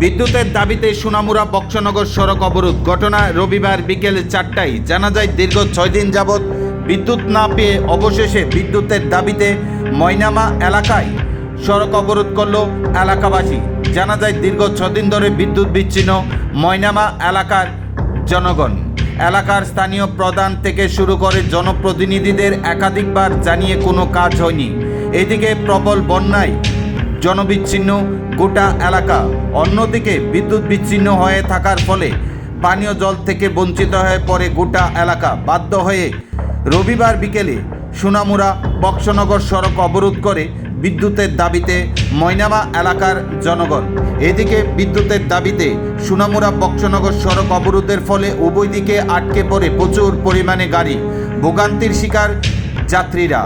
বিদ্যুতের দাবিতে সোনামুড়া বক্সনগর সড়ক অবরোধ। ঘটনা রবিবার বিকেল চারটায়। জানা যায়, দীর্ঘ ছয় দিন যাবৎ বিদ্যুৎ না পেয়ে অবশেষে বিদ্যুতের দাবিতে ময়নামা এলাকায় সড়ক অবরোধ করল এলাকাবাসী। জানা যায়, দীর্ঘ ছদিন ধরে বিদ্যুৎ বিচ্ছিন্ন ময়নামা এলাকার জনগণ। এলাকার স্থানীয় প্রধান থেকে শুরু করে জনপ্রতিনিধিদের একাধিকবার জানিয়ে কোনো কাজ হয়নি। এদিকে প্রবল বন্যায় জনবিচ্ছিন্ন গোটা এলাকা অন্যদিকে বিদ্যুৎ বিচ্ছিন্ন হয়ে থাকার ফলে পানীয় জল থেকে বঞ্চিত হয়ে পড়ে গোটা এলাকা। বাধ্য হয়ে রবিবার বিকেলে সোনামুড়া বক্সনগর সড়ক অবরোধ করে বিদ্যুতের দাবিতে ময়নামা এলাকার জনগণ। এদিকে বিদ্যুতের দাবিতে সোনামুড়া বক্সনগর সড়ক অবরোধের ফলে উভয় দিকে আটকে পড়ে প্রচুর পরিমাণে গাড়ি। ভোগান্তির শিকার যাত্রীরা।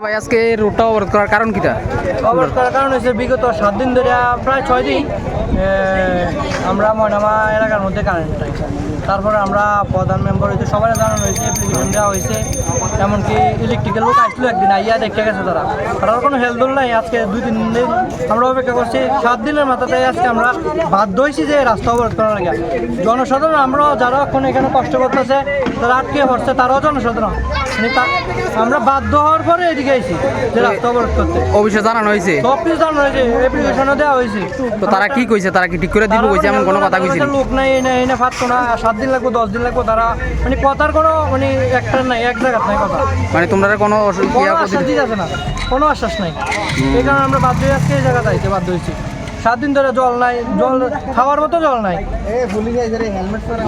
ভাই, আজকে রুটটা অবরোধ করার কারণ কিটা? অবরোধ করার কারণ হচ্ছে বিগত সাত দিন ধরে প্রায় ছয় দিন আমরা ময়নামা এলাকার মধ্যে কারেন্ট তারপরে আমরা প্রধান মেম্বার হয়েছে সবাই জানানো হয়েছে অ্যাপ্লিকেশন দেওয়া হয়েছে এমনকি ইলেকট্রিক্যাল লোক আসলো একদিন আইয়া দেখে গেছে তারা। তারা কোনো হেলদোল নাই আজকে দুই তিন দিন আমরা অপেক্ষা করছি সাত দিনের মাথাতে আজকে আমরা বাধ্য হয়েছি যে রাস্তা অবরোধ করার লাগে। জনসাধারণ আমরা যারা এখন এখানে কষ্ট করতেছে তারা আটকে পড়ছে তারাও জনসাধারণ। মানে আমরা বাধ্য হওয়ার পরে এদিকে আইছি যে রাস্তা অবরোধ করতে। অফিসে জানানো হয়েছে? সব কিছু জানানো হয়েছে অ্যাপ্লিকেশনও দেওয়া হয়েছে। তো তারা কি কইছে? তারা কি ঠিক করে দিব কইছে? এমন কোনো কথা কইছে লোক নাই এই না এই না পারতো না সাত দিন লাগবো দশ দিন লাগবো তারা মানে কথার কোনো মানে একটা নাই এক জায়গার নাই কথা। মানে তোমরা কোনো আশ্বাস দিতে আছে না কোনো আশ্বাস নাই। এই কারণে আমরা বাধ্য হয়ে আজকে এই জায়গা যাইতে বাধ্য হয়েছি। সাত দিন ধরে জল নাই জল খাওয়ার মতো জল নাই।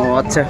ও আচ্ছা।